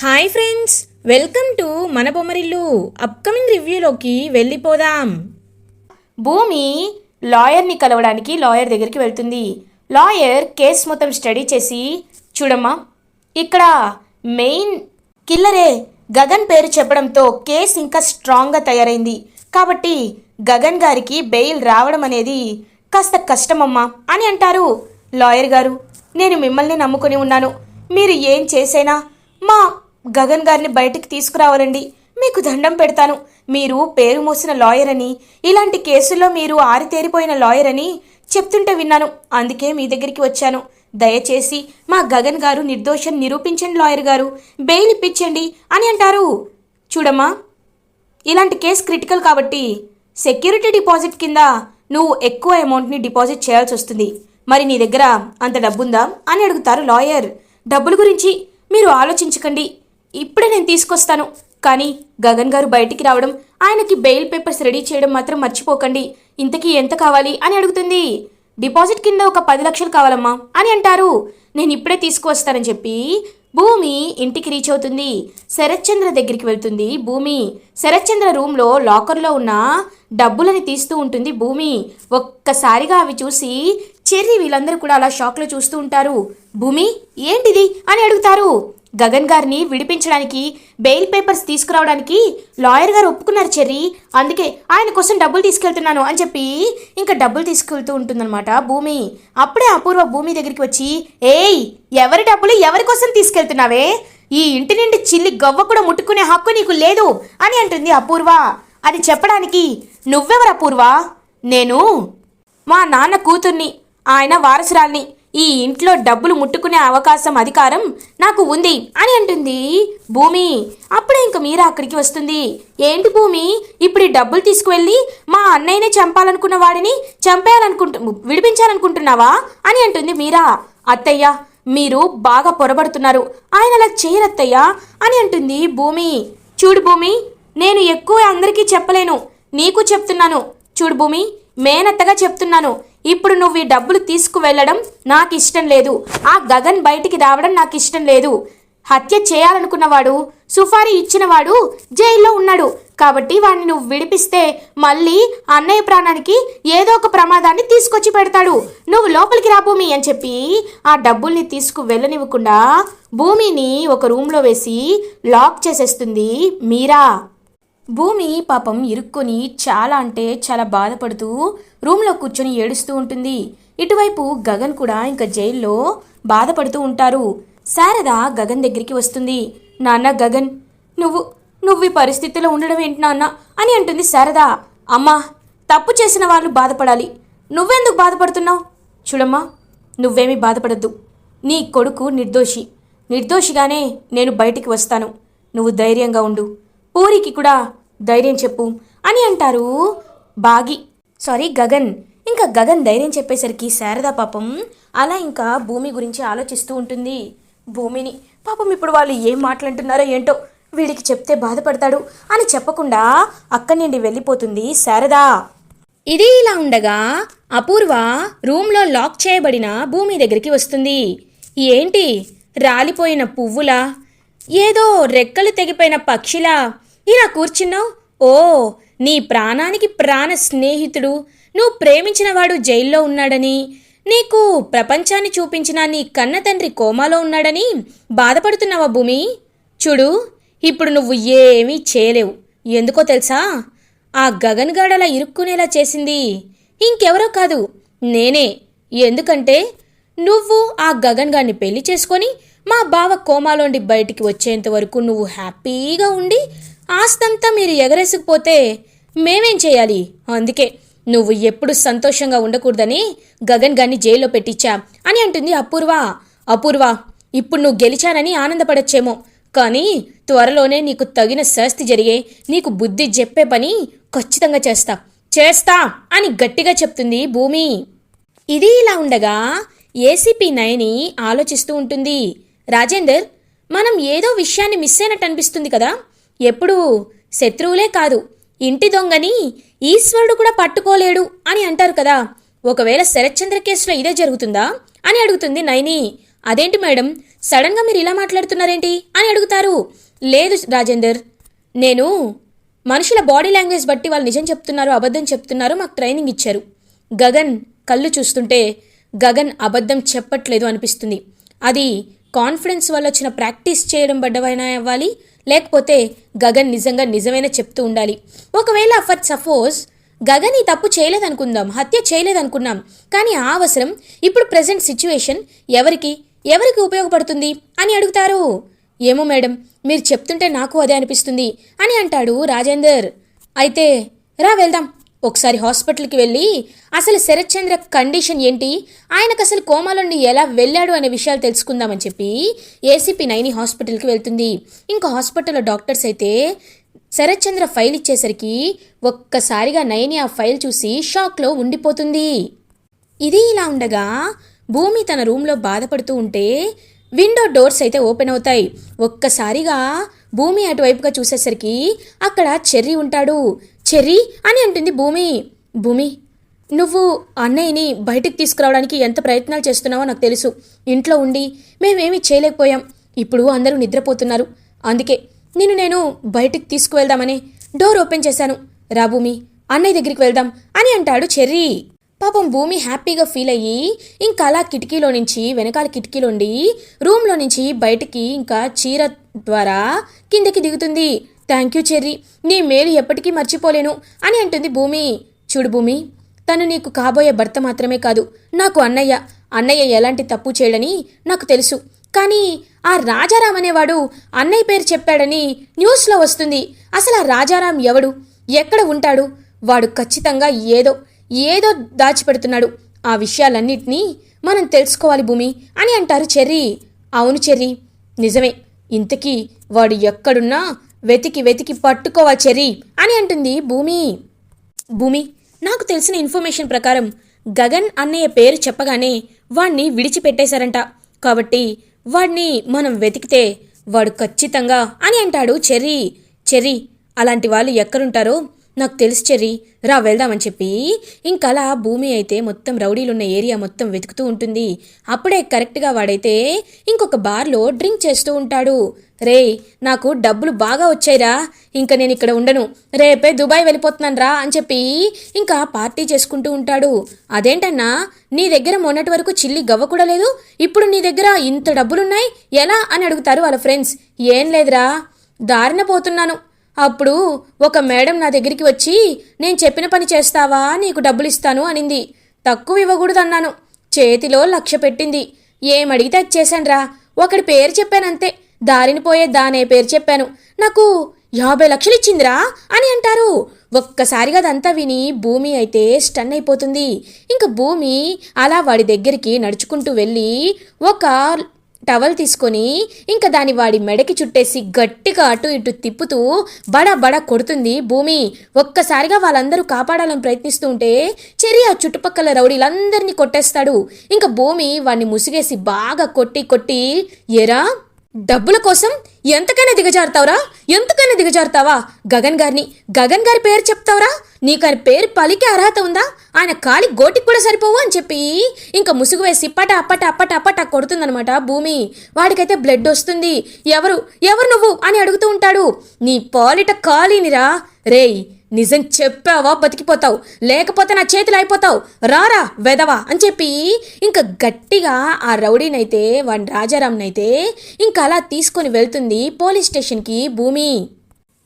Hi friends welcome to మన Bommarillu upcoming రివ్యూలోకి వెళ్ళిపోదాం. భూమి లాయర్ని కలవడానికి లాయర్ దగ్గరికి వెళ్తుంది. లాయర్ కేస్ మొత్తం స్టడీ చేసి చూడమ్మా ఇక్కడ మెయిన్ కిల్లరే గగన్ పేరు చెప్పడంతో కేసు ఇంకా స్ట్రాంగ్గా తయారైంది. కాబట్టి గగన్ గారికి బెయిల్ రావడం అనేది కాస్త కష్టమమ్మా అని అంటారు లాయర్ గారు. నేను మిమ్మల్ని నమ్ముకొని ఉన్నాను. మీరు ఏం చేసైనా మా గగన్ గారిని బయటికి తీసుకురావాలండి. మీకు దండం పెడతాను. మీరు పేరు మోసిన లాయర్ అని ఇలాంటి కేసుల్లో మీరు ఆరితేరిపోయిన లాయర్ అని చెప్తుంటే విన్నాను. అందుకే మీ దగ్గరికి వచ్చాను. దయచేసి మా గగన్ గారు నిర్దోషం నిరూపించండి లాయర్ గారు. బెయిల్ ఇప్పించండి అని అంటారు. చూడమ్మా ఇలాంటి కేసు క్రిటికల్ కాబట్టి సెక్యూరిటీ డిపాజిట్ కింద నువ్వు ఎక్కువ అమౌంట్ని డిపాజిట్ చేయాల్సి వస్తుంది. మరి నీ దగ్గర అంత డబ్బుందా అని అడుగుతారు లాయర్. డబ్బుల గురించి మీరు ఆలోచించకండి. ఇప్పుడే నేను తీసుకొస్తాను. కానీ గగన్ గారు బయటికి రావడం ఆయనకి బెయిల్ పేపర్స్ రెడీ చేయడం మాత్రం మర్చిపోకండి. ఇంతకీ ఎంత కావాలి అని అడుగుతుంది. డిపాజిట్ కింద ఒక పది లక్షలు కావాలమ్మా అని అంటారు. నేను ఇప్పుడే తీసుకువస్తానని చెప్పి భూమి ఇంటికి రీచ్ అవుతుంది. శరత్చంద్ర దగ్గరికి వెళ్తుంది భూమి. శరత్చంద్ర రూమ్లో లాకర్లో ఉన్న డబ్బులని తీస్తూ ఉంటుంది భూమి. ఒక్కసారిగా అవి చూసి చెర్రి వీళ్ళందరూ కూడా అలా షాక్లో చూస్తూ ఉంటారు. భూమి ఏంటిది? అని అడుగుతారు. గగన్ గారిని విడిపించడానికి బెయిల్ పేపర్స్ తీసుకురావడానికి లాయర్ గారు ఒప్పుకున్నారు చెర్రి. అందుకే ఆయన కోసం డబ్బులు తీసుకెళ్తున్నాను అని చెప్పి ఇంకా డబ్బులు తీసుకెళ్తూ ఉంటుందన్నమాట భూమి. అప్పుడే అపూర్వ భూమి దగ్గరికి వచ్చి ఏయ్ ఎవరి డబ్బులు ఎవరి కోసం తీసుకెళ్తున్నావే? ఈ ఇంటి నుండి చిల్లి గవ్వ కూడా ముట్టుకునే హక్కు నీకు లేదు అని అంటుంది అపూర్వ. అది చెప్పడానికి నువ్వెవరు అపూర్వ? నేను మా నాన్న కూతుర్ని ఆయన వారసురాల్ని ఈ ఇంట్లో డబ్బులు ముట్టుకునే అవకాశం అధికారం నాకు ఉంది అని అంటుంది. భూమి అప్పుడే ఇంక మీరా అక్కడికి వస్తుంది. ఏంటి భూమి ఇప్పుడు ఈ డబ్బులు తీసుకువెళ్ళి మా అన్నయ్యనే చంపాలనుకున్న వాడిని చంపేయాలనుకుంటు విడిపించాలనుకుంటున్నావా అని అంటుంది మీరా. అత్తయ్య మీరు బాగా పొరబడుతున్నారు. ఆయన అలా చేయరత్తయ్యా అని అంటుంది భూమి. చూడు భూమి నేను ఎక్కువ అందరికీ చెప్పలేను. నీకు చెప్తున్నాను. చూడు భూమి మేనత్తగా చెప్తున్నాను. ఇప్పుడు నువ్వు ఈ డబ్బులు తీసుకువెళ్ళడం నాకు ఇష్టం లేదు. ఆ గగన్ బయటికి రావడం నాకు ఇష్టం లేదు. హత్య చేయాలనుకున్నవాడు సుఫారీ ఇచ్చినవాడు జైల్లో ఉన్నాడు. కాబట్టి వాడిని నువ్వు విడిపిస్తే మళ్ళీ అన్నయ్య ప్రాణానికి ఏదో ఒక ప్రమాదాన్ని తీసుకొచ్చి పెడతాడు. నువ్వు లోపలికి రా భూమి అని చెప్పి ఆ డబ్బుల్ని తీసుకు వెళ్ళనివ్వకుండా భూమిని ఒక రూమ్లో వేసి లాక్ చేసేస్తుంది మీరా. భూమి పాపం ఇరుక్కొని చాలా అంటే చాలా బాధపడుతూ రూమ్లో కూర్చొని ఏడుస్తూ ఉంటుంది. ఇటువైపు గగన్ కూడా ఇంకా జైల్లో బాధపడుతూ ఉంటారు. శారద గగన్ దగ్గరికి వస్తుంది. నాన్న గగన్ నువ్వు నువ్వు ఈ పరిస్థితిలో ఉండడం ఏంటి నాన్న? అని అంటుంది శారద. అమ్మా తప్పు చేసిన వాళ్ళు బాధపడాలి. నువ్వెందుకు బాధపడుతున్నావు? చూడమ్మా నువ్వేమీ బాధపడద్దు. నీ కొడుకు నిర్దోషి. నిర్దోషిగానే నేను బయటికి వస్తాను. నువ్వు ధైర్యంగా ఉండు. పూరికి కూడా ధైర్యం చెప్పు అని అంటారు బాగి. సారీ గగన్. ఇంకా గగన్ ధైర్యం చెప్పేసరికి శారద పాపం అలా ఇంకా భూమి గురించి ఆలోచిస్తూ ఉంటుంది. భూమిని పాపం ఇప్పుడు వాళ్ళు ఏం మాట్లాడుతున్నారో ఏంటో వీడికి చెప్తే బాధపడతాడు అని చెప్పకుండా అక్కడి నుండి వెళ్ళిపోతుంది శారదా. ఇది ఇలా ఉండగా అపూర్వ రూమ్లో లాక్ చేయబడిన భూమి దగ్గరికి వస్తుంది. ఏంటి? రాలిపోయిన పువ్వులా? ఏదో రెక్కలు తెగిపోయిన పక్షిలా. ఇలా కూర్చున్నావు? ఓ నీ ప్రాణానికి ప్రాణ స్నేహితుడు. నువ్వు ప్రేమించినవాడు జైల్లో ఉన్నాడని. నీకు ప్రపంచాన్ని చూపించిన నీ కన్న తండ్రి కోమాలో ఉన్నాడని బాధపడుతున్నావా భూమి? చూడు ఇప్పుడు నువ్వు ఏమీ చేయలేవు. ఎందుకో తెలుసా? ఆ గగన్ గాడు అలా ఇరుక్కునేలా చేసింది. ఇంకెవరో కాదు నేనే. ఎందుకంటే నువ్వు ఆ గగన్ గారిని పెళ్ళి చేసుకొని మా బావ కోమాలోండి బయటికి వచ్చేంత వరకు నువ్వు హ్యాపీగా ఉండి ఆస్తంతా మీరు ఎగరేసుకుపోతే మేమేం చేయాలి? అందుకే నువ్వు ఎప్పుడు సంతోషంగా ఉండకూడదని గగన్ గాన్ని జైల్లో పెట్టించా అని అంటుంది అపూర్వ. అపూర్వ ఇప్పుడు నువ్వు గెలిచానని ఆనందపడచ్చేమో కానీ త్వరలోనే నీకు తగిన శాస్తి జరిగే నీకు బుద్ధి చెప్పే పని ఖచ్చితంగా చేస్తా. చేస్తా అని గట్టిగా చెప్తుంది భూమి. ఇది ఇలా ఉండగా ఏసీపీ నయని ఆలోచిస్తూ ఉంటుంది. రాజేందర్ మనం ఏదో విషయాన్ని మిస్ అయినట్టు అనిపిస్తుంది కదా. ఎప్పుడు శత్రువులే కాదు ఇంటి దొంగని ఈశ్వరుడు కూడా పట్టుకోలేడు అని అంటారు కదా. ఒకవేళ శరత్చంద్ర కేసులో ఇదే జరుగుతుందా అని అడుగుతుంది నైని. అదేంటి మేడం సడన్గా మీరు ఇలా మాట్లాడుతున్నారేంటి అని అడుగుతారు. లేదు రాజేందర్ నేను మనుషుల బాడీ లాంగ్వేజ్ బట్టి వాళ్ళు నిజం చెప్తున్నారు అబద్ధం చెప్తున్నారు మాకు ట్రైనింగ్ ఇచ్చారు. గగన్ కళ్ళు చూస్తుంటే గగన్ అబద్ధం చెప్పట్లేదు అనిపిస్తుంది. అది కాన్ఫిడెన్స్ వల్ల వచ్చిన ప్రాక్టీస్ చేయడం బడ్డవైనా అవ్వాలి లేకపోతే గగన్ నిజంగా నిజమైన చెప్తూ ఉండాలి. ఒకవేళ ఫర్ సపోజ్ గగన్ ఈ తప్పు చేయలేదనుకుందాం హత్య చేయలేదనుకున్నాం కానీ ఆ అవసరం ఇప్పుడు ప్రజెంట్ సిచ్యువేషన్ ఎవరికి ఎవరికి ఉపయోగపడుతుంది అని అడుగుతారు. ఏమో మేడం మీరు చెప్తుంటే నాకు అదే అనిపిస్తుంది అని అంటాడు రాజేందర్. అయితే రా వెళ్దాం. ఒకసారి హాస్పిటల్కి వెళ్ళి అసలు శరత్చంద్ర కండిషన్ ఏంటి? ఆయనకు అసలు కోమాలో నుండి ఎలా వెళ్ళాడు అనే విషయాలు తెలుసుకుందామని చెప్పి ఏసీపీ నైని హాస్పిటల్కి వెళ్తుంది. ఇంకా హాస్పిటల్లో డాక్టర్స్ అయితే శరత్చంద్ర ఫైల్ ఇచ్చేసరికి ఒక్కసారిగా నయని ఆ ఫైల్ చూసి షాక్లో ఉండిపోతుంది. ఇది ఇలా ఉండగా భూమి తన రూమ్లో బాధపడుతూ ఉంటే విండో డోర్స్ అయితే ఓపెన్ అవుతాయి. ఒక్కసారిగా భూమి అటువైపుగా చూసేసరికి అక్కడ చెర్రీ ఉంటాడు. చెర్రీ అని అంటుంది భూమి. భూమి నువ్వు అన్నయ్యని బయటికి తీసుకురావడానికి ఎంత ప్రయత్నాలు చేస్తున్నావో నాకు తెలుసు. ఇంట్లో ఉండి మేమేమీ చేయలేకపోయాం. ఇప్పుడు అందరూ నిద్రపోతున్నారు. అందుకే నిన్ను నేను బయటికి తీసుకువెళ్దామని డోర్ ఓపెన్ చేశాను. రా భూమి అన్నయ్య దగ్గరికి వెళ్దాం అని అంటాడు చెర్రీ. పాపం భూమి హ్యాపీగా ఫీల్ అయ్యి ఇంకా అలా కిటికీలో నుంచి వెనకాల కిటికీలోండి రూమ్లో నుంచి బయటికి ఇంకా చీర ద్వారా కిందకి దిగుతుంది. Thank you Cherry. నీ మేలు ఎప్పటికీ మర్చిపోలేను అని అంటుంది భూమి. చూడు భూమి తను నీకు కాబోయే భర్త మాత్రమే కాదు నాకు అన్నయ్య. అన్నయ్య ఎలాంటి తప్పు చేయడని నాకు తెలుసు. కానీ ఆ రాజారాం అనేవాడు అన్నయ్య పేరు చెప్పాడని న్యూస్లో వస్తుంది. అసలు ఆ రాజారాం ఎవడు? ఎక్కడ ఉంటాడు? వాడు ఖచ్చితంగా ఏదో ఏదో దాచిపెడుతున్నాడు. ఆ విషయాలన్నిటినీ మనం తెలుసుకోవాలి భూమి అని అంటారు చెర్రీ. అవును చెర్రీ నిజమే. ఇంతకీ వాడు ఎక్కడున్నా వెతికి వెతికి పట్టుకోవా చెర్రీ అని అంటుంది భూమి. భూమి నాకు తెలిసిన ఇన్ఫర్మేషన్ ప్రకారం గగన్ అన్నయ్య పేరు చెప్పగానే వాణ్ణి విడిచిపెట్టేశారంట. కాబట్టి వాడిని మనం వెతికితే వాడు ఖచ్చితంగా అని అంటాడు చెర్రీ. చెర్రీ అలాంటి వాళ్ళు ఎక్కడుంటారో నాకు తెలుసు చెర్రీ రా వెళ్దామని చెప్పి. ఇంకలా భూమి అయితే మొత్తం రౌడీలున్న ఏరియా మొత్తం వెతుకుతూ ఉంటుంది. అప్పుడే కరెక్ట్గా వాడైతే ఇంకొక బార్లో డ్రింక్ చేస్తూ ఉంటాడు. రే నాకు డబ్బులు బాగా వచ్చాయిరా. ఇంకా నేను ఇక్కడ ఉండను. రేపే దుబాయ్ వెళ్ళిపోతున్నాను రా అని చెప్పి ఇంకా పార్టీ చేసుకుంటూ ఉంటాడు. అదేంటన్నా నీ దగ్గర మొన్నటి వరకు చిల్లి గవ్వ కూడా లేదు. ఇప్పుడు నీ దగ్గర ఇంత డబ్బులున్నాయి? ఎలా అని అడుగుతారు వాళ్ళ ఫ్రెండ్స్. ఏం లేదురా. దారిన పోతున్నాను. అప్పుడు ఒక మేడం నా దగ్గరికి వచ్చి నేను చెప్పిన పని చేస్తావా? నీకు డబ్బులు ఇస్తాను అనింది. తక్కువ ఇవ్వకూడదన్నాను. చేతిలో లక్ష పెట్టింది. ఏమడిగితే అది చేశానురా. ఒకడి పేరు చెప్పానంతే. దారిని పోయే దానే పేరు చెప్పాను. నాకు యాభై లక్షలు ఇచ్చిందిరా అని అంటారు. ఒక్కసారిగా అదంతా విని భూమి అయితే స్టన్ అయిపోతుంది. ఇంకా భూమి అలా వాడి దగ్గరికి నడుచుకుంటూ వెళ్ళి ఒక టవల్ తీసుకొని ఇంకా దాని వాడి మెడకి చుట్టేసి గట్టిగా అటు ఇటు తిప్పుతూ బడా బడా కొడుతుంది భూమి. ఒక్కసారిగా వాళ్ళందరూ కాపాడాలని ప్రయత్నిస్తూ ఉంటే చెరి ఆ చుట్టుపక్కల రౌడీలందరినీ కొట్టేస్తాడు. ఇంకా భూమి వాడిని ముసిగేసి బాగా కొట్టి కొట్టి ఎరా డబ్బుల కోసం ఎంతకైనా దిగజారుతావురా? ఎంతకైనా దిగజారుతావా? గగన్ గారిని. గగన్ గారి పేరు చెప్తావురా? నీకు ఆయన పేరు పలికే అర్హత ఉందా? ఆయన కాలి గోటికి కూడా సరిపోవు అని చెప్పి ఇంకా ముసుగు వేసి పట అప్పట అప్పట అప్పట కొడుతుందనమాట భూమి. వాడికైతే బ్లడ్ వస్తుంది. ఎవరు? ఎవరు నువ్వు? అని అడుగుతూ ఉంటాడు. నీ పాలిట కాలినిరా. రేయ్ నిజం చెప్పావా? బతికిపోతావు. లేకపోతే నా చేతులు అయిపోతావు. రారా వెదవా అని చెప్పి ఇంకా గట్టిగా ఆ రౌడీనైతే వాడి రాజారాంనైతే ఇంకా అలా తీసుకొని వెళ్తుంది పోలీస్ స్టేషన్కి భూమి.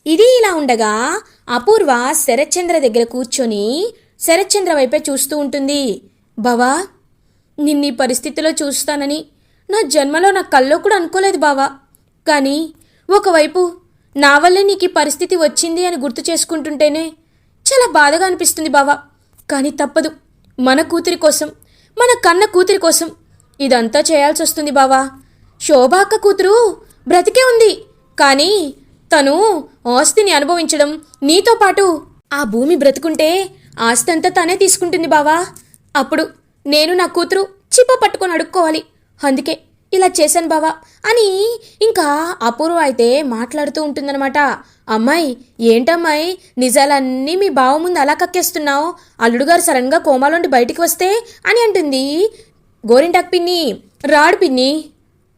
ఇది ఇలా ఉండగా అపూర్వ శరత్చంద్ర దగ్గర కూర్చొని శరత్చంద్ర వైపే చూస్తూ ఉంటుంది. బావా నిన్ని పరిస్థితిలో చూస్తానని నా జన్మలో నా కల్లో కూడా అనుకోలేదు బావా. కానీ ఒకవైపు నా వల్లే నీకు ఈ పరిస్థితి వచ్చింది అని గుర్తు చేసుకుంటుంటేనే చాలా బాధగా అనిపిస్తుంది బావా. కానీ తప్పదు. మన కూతురి కోసం మన కన్న కూతురి కోసం ఇదంతా చేయాల్సి వస్తుంది బావా. శోభాక్క కూతురు బ్రతికే ఉంది. కానీ తను ఆస్తిని అనుభవించడం నీతో పాటు ఆ భూమి బ్రతుకుంటే ఆస్తి అంతా తనే తీసుకుంటుంది బావా. అప్పుడు నేను నా కూతురు చిప్ప పట్టుకొని అడుక్కోవాలి. అందుకే ఇలా చేశాను బావా అని ఇంకా అపూర్వ అయితే మాట్లాడుతూ ఉంటుందన్నమాట. అమ్మాయి ఏంటమ్మాయి నిజాలన్నీ మీ బావ ముందు అలా కక్కేస్తున్నావు? అల్లుడుగారు సడన్గా కోమాలోండి బయటికి వస్తే? అని అంటుంది గోరింటాక్ పిన్ని. రాడు పిన్ని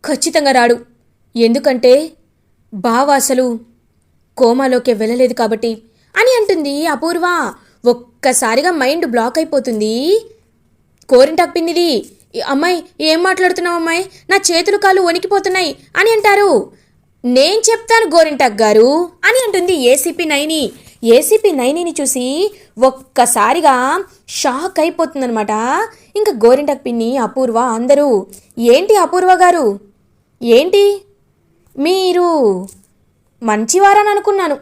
ఖచ్చితంగా రాడు. ఎందుకంటే బావ అసలు కోమాలోకి వెళ్ళలేదు కాబట్టి. అని అంటుంది అపూర్వ. ఒక్కసారిగా మైండ్ బ్లాక్ అయిపోతుంది కోరింటాక్ పిన్నిది. అమ్మాయి ఏం మాట్లాడుతున్నావు అమ్మాయి? నా చేతులు కాళ్ళు వణికిపోతున్నాయి అని అంటారు. నేను చెప్తాను గోరింటాక్ గారు అని అంటుంది ఏసీపీ నైని. ఏసీపీ నైనిని చూసి ఒక్కసారిగా షాక్ అయిపోతుందనమాట ఇంకా గోరింటాక్ పిన్ని అపూర్వ అందరూ ఏంటి అపూర్వ గారు? ఏంటి? మీరు మంచివారని అనుకున్నాను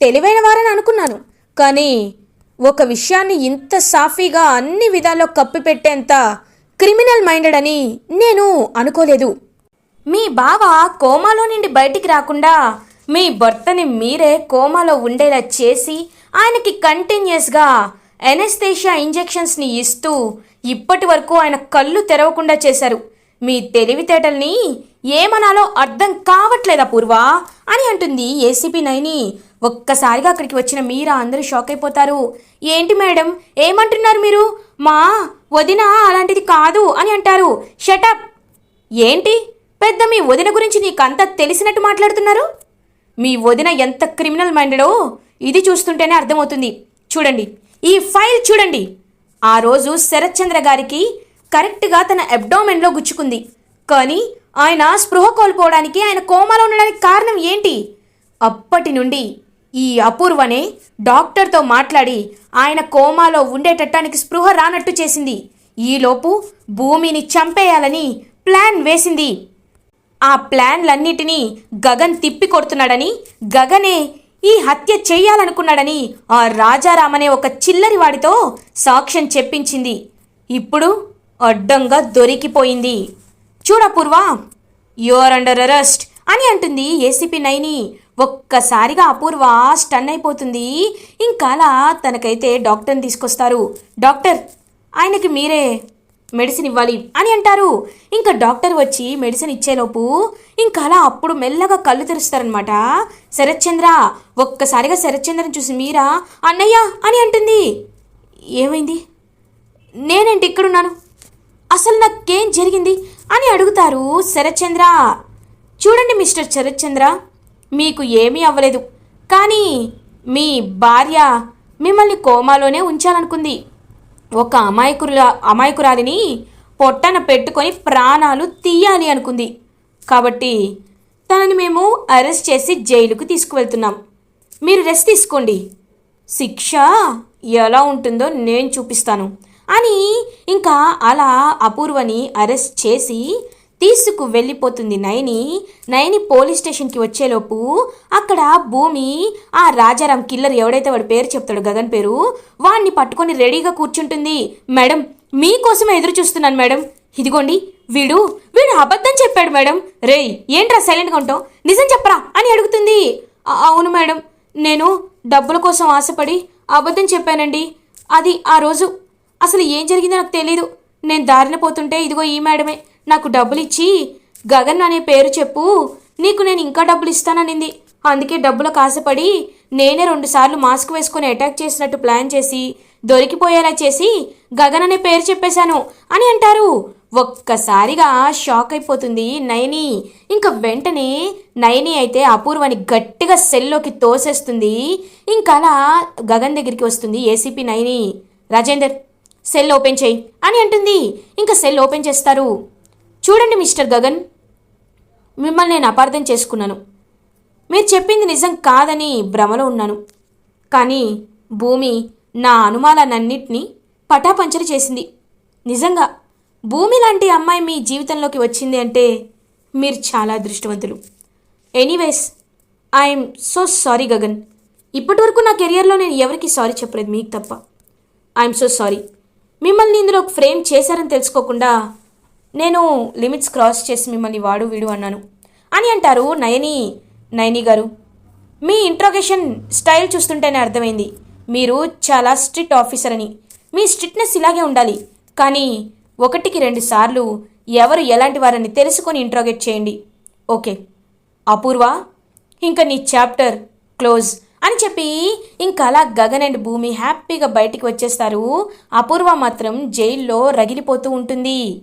తెలివైన వారని అనుకున్నాను కానీ ఒక విషయాన్ని ఇంత సాఫీగా అన్ని విధాల్లో కప్పిపెట్టేంత క్రిమినల్ మైండెడ్ అని నేను అనుకోలేదు. మీ బావ కోమాలో నుండి బయటికి రాకుండా మీ భర్తని మీరే కోమాలో ఉండేలా చేసి ఆయనకి కంటిన్యూస్గా ఎనెస్థేషియా ఇంజెక్షన్స్ని ఇస్తూ ఇప్పటి వరకు ఆయన కళ్ళు తెరవకుండా చేశారు. మీ తెలివితేటల్ని ఏమనాలో అర్థం కావట్లేదా పూర్వ? అని అంటుంది ఏసీపీ నైని ఒక్కసారిగా అక్కడికి వచ్చిన మీరా అందరూ షాక్ అయిపోతారు. ఏంటి మేడం? ఏమంటున్నారు మీరు? మా వదిన అలాంటిది కాదు అని అంటారు. షటప్ ఏంటి? పెద్ద మీ వదిన గురించి నీకంతా తెలిసినట్టు మాట్లాడుతున్నారు? మీ వదిన ఎంత క్రిమినల్ మైండెడో ఇది చూస్తుంటేనే అర్థమవుతుంది. చూడండి. ఈ ఫైల్ చూడండి. ఆ రోజు శరత్చంద్ర గారికి కరెక్ట్గా తన అబ్డోమెన్లో గుచ్చుకుంది. కానీ ఆయన స్పృహ కోల్పోవడానికి ఆయన కోమాలో ఉండడానికి కారణం ఏంటి? అప్పటి నుండి ఈ అపూర్వనే డాక్టర్తో మాట్లాడి ఆయన కోమాలో ఉండేటట్టానికి స్పృహ రానట్టు చేసింది. ఈలోపు భూమిని చంపేయాలని ప్లాన్ వేసింది. ఆ ప్లాన్లన్నిటినీ గగన్ తిప్పి కొడుతున్నాడని గగనే ఈ హత్య చేయాలనుకున్నాడని ఆ రాజారామనే ఒక చిల్లరి వాడితో సాక్ష్యం చెప్పించింది. ఇప్పుడు అడ్డంగా దొరికిపోయింది. చూడపూర్వ యువర్ అండర్ అరెస్ట్ అని అంటుంది ఏసీపీ నైని. ఒక్కసారిగా అపూర్వ స్టన్ అయిపోతుంది. ఇంకలా తనకైతే డాక్టర్ని తీసుకొస్తారు. డాక్టర్ ఆయనకి మీరే మెడిసిన్ ఇవ్వాలి అని అంటారు. ఇంకా డాక్టర్ వచ్చి మెడిసిన్ ఇచ్చేలోపు ఇంకా అలా అప్పుడు మెల్లగా కళ్ళు తెరుస్తారనమాట శరత్చంద్ర ఒక్కసారిగా శరత్చంద్రని చూసి మీరా అన్నయ్య అని అంటుంది. ఏమైంది? నేనేంటి ఇక్కడున్నాను? అసలు నాకేం జరిగింది? అని అడుగుతారు శరత్చంద్ర. చూడండి మిస్టర్ శరత్చంద్ర మీకు ఏమీ అవ్వలేదు. కానీ మీ భార్య మిమ్మల్ని కోమాలోనే ఉంచాలనుకుంది. ఒక అమాయకుల అమాయకురాలిని పొట్టన పెట్టుకొని ప్రాణాలు తీయాలి అనుకుంది. కాబట్టి తనని మేము అరెస్ట్ చేసి జైలుకు తీసుకువెళ్తున్నాం. మీరు రెస్ట్ తీసుకోండి. శిక్ష ఎలా ఉంటుందో నేను చూపిస్తాను. అని ఇంకా అలా అపూర్వని అరెస్ట్ చేసి తీసుకు వెళ్ళిపోతుంది నయని. నయని పోలీస్ స్టేషన్కి వచ్చేలోపు అక్కడ భూమి ఆ రాజారాం కిల్లర్ ఎవడైతే వాడి పేరు చెప్తాడు గగన్ పేరు వాణ్ణి పట్టుకొని రెడీగా కూర్చుంటుంది. మేడం మీకోసమే ఎదురు చూస్తున్నాను మేడం. ఇదిగోండి వీడు వీడు అబద్ధం చెప్పాడు మేడం. రేయ్ ఏంట్రా సైలెంట్గా ఉంటావు? నిజం చెప్పరా అని అడుగుతుంది. అవును మేడం నేను డబ్బుల కోసం ఆశపడి అబద్ధం చెప్పానండి. అది ఆ రోజు. అసలు ఏం జరిగిందో నాకు తెలీదు. నేను దారిన పోతుంటే ఇదిగో ఈ మేడమే. నాకు డబ్బులు ఇచ్చి గగన్ అనే పేరు చెప్పు నీకు నేను ఇంకా డబ్బులు ఇస్తాననింది అందుకే డబ్బులకు ఆశపడి నేనే రెండుసార్లు మాస్క్ వేసుకొని అటాక్ చేసినట్టు ప్లాన్ చేసి దొరికిపోయేలా చేసి గగన్ అనే పేరు చెప్పేశాను అని అంటారు. ఒక్కసారిగా షాక్ అయిపోతుంది నయని. ఇంకా వెంటనే నయని అయితే అపూర్వని గట్టిగా సెల్లోకి తోసేస్తుంది. ఇంకా అలా గగన్ దగ్గరికి వస్తుంది ACP Nayani. Rajender cell open చేయి అని అంటుంది. ఇంకా సెల్ ఓపెన్ చేస్తారు. చూడండి మిస్టర్ గగన్. మిమ్మల్ని నేను అపార్థం చేసుకున్నాను. మీరు చెప్పింది నిజం కాదని భ్రమలో ఉన్నాను. కానీ భూమి నా అనుమానాలన్నింటినీ పటాపంచలు చేసింది. నిజంగా భూమి లాంటి అమ్మాయి మీ జీవితంలోకి వచ్చింది అంటే మీరు చాలా అదృష్టవంతులు. Anyways I'm so sorry Gagan. ఇప్పటి వరకు నా కెరియర్లో నేను ఎవరికి సారీ చెప్పలేదు మీకు తప్ప. I'm so sorry. మిమ్మల్ని ఇందులో ఫ్రేమ్ చేశారని తెలుసుకోకుండా నేను లిమిట్స్ క్రాస్ చేసి మిమ్మల్ని వాడు వీడు అన్నాను. అని అంటారు నయని నయని గారు. మీ ఇంట్రోగేషన్ స్టైల్ చూస్తుంటేనే అర్థమైంది. మీరు చాలా స్ట్రిక్ట్ ఆఫీసర్ అని. మీ స్ట్రిక్ట్నెస్ ఇలాగే ఉండాలి. కానీ ఒకటికి రెండు సార్లు ఎవరు ఎలాంటి వారని తెలుసుకొని ఇంట్రోగేట్ చేయండి. ఓకే. అపూర్వ ఇంకా నీ చాప్టర్ క్లోజ్ అని చెప్పి ఇంకా అలా గగన్ అండ్ భూమి హ్యాపీగా బయటికి వచ్చేస్తారు. అపూర్వ మాత్రం జైల్లో రగిలిపోతూ ఉంటుంది.